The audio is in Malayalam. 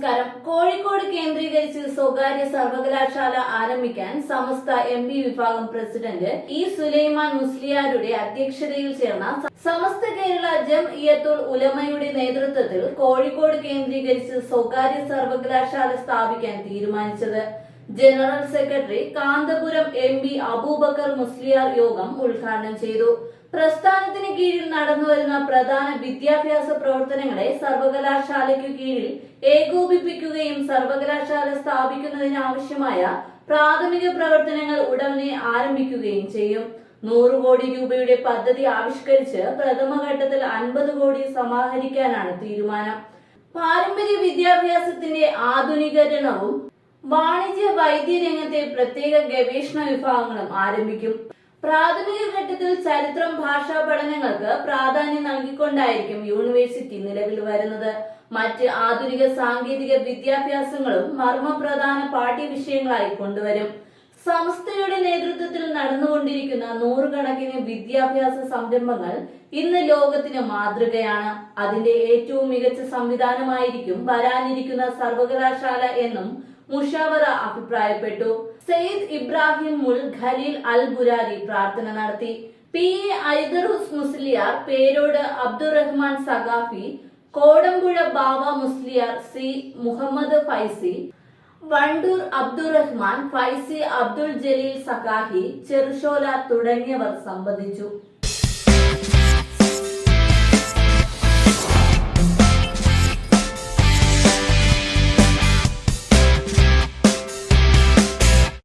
നമസ്കാരം. കോഴിക്കോട് കേന്ദ്രീകരിച്ച് സ്വകാര്യ സർവകലാശാല ആരംഭിക്കാൻ സമസ്ത എം പി വിഭാഗം പ്രസിഡന്റ് ഇ സുലൈമാൻ മുസ്ലിയാരുടെ അധ്യക്ഷതയിൽ ചേർന്ന സമസ്ത കേരള ജം ഇയത്തുൾ ഉലമയുടെ നേതൃത്വത്തിൽ കോഴിക്കോട് കേന്ദ്രീകരിച്ച് സ്വകാര്യ സർവകലാശാല സ്ഥാപിക്കാൻ തീരുമാനിച്ചത്. General secretary Kanthapuram M P Abubakar Musliyar യോഗം ഉദ്ഘാടനം ചെയ്തു. പ്രസ്ഥാനത്തിന് കീഴിൽ നടന്നുവരുന്ന പ്രധാന വിദ്യാഭ്യാസ പ്രവർത്തനങ്ങളെ സർവകലാശാലയ്ക്കു കീഴിൽ ഏകോപിപ്പിക്കുകയും സർവകലാശാല സ്ഥാപിക്കുന്നതിനാവശ്യമായ പ്രാഥമിക പ്രവർത്തനങ്ങൾ ഉടനെ ആരംഭിക്കുകയും ചെയ്യും. നൂറ് കോടി രൂപയുടെ പദ്ധതി ആവിഷ്കരിച്ച് പ്രഥമഘട്ടത്തിൽ അൻപത് കോടി സമാഹരിക്കാനാണ് തീരുമാനം. പാരമ്പര്യ വിദ്യാഭ്യാസത്തിന്റെ ആധുനികരണവും വാണിജ്യ വൈദ്യ രംഗത്തെ പ്രത്യേക ഗവേഷണ വിഭാഗങ്ങളും ആരംഭിക്കും. പ്രാഥമിക ഘട്ടത്തിൽ ചരിത്രം ഭാഷാ പഠനങ്ങൾക്ക് പ്രാധാന്യം നൽകിക്കൊണ്ടായിരിക്കും യൂണിവേഴ്സിറ്റി നിലവിൽ വരുന്നത്. മറ്റ് ആധുനിക സാങ്കേതിക വിദ്യാഭ്യാസങ്ങളും മർമ്മപ്രധാന പാഠ്യവിഷയങ്ങളായി കൊണ്ടുവരും. സംസ്ഥയുടെ നേതൃത്വത്തിൽ നടന്നുകൊണ്ടിരിക്കുന്ന നൂറുകണക്കിന് വിദ്യാഭ്യാസ സംരംഭങ്ങൾ ഇന്ന് ലോകത്തിന് മാതൃകയാണ്. അതിന്റെ ഏറ്റവും മികച്ച സംവിധാനമായിരിക്കും വരാനിരിക്കുന്ന സർവകലാശാല എന്നും മുഷാവറ അഭിപ്രായപ്പെട്ടു. സെയ്ദ് ഇബ്രാഹിം മുൽ ഖലീൽ അൽ ബുരാരി പ്രാർത്ഥന നടത്തി. P. A. Aidarus Musliyar Perod Abdurahman Saqafi Kodampuzha Bava Musliyar C. Muhammad Faizy Wandoor Abdurahman Faizy Abdul Jaleel Saqafi Cherushola തുടങ്ങിയവർ സംബന്ധിച്ചു.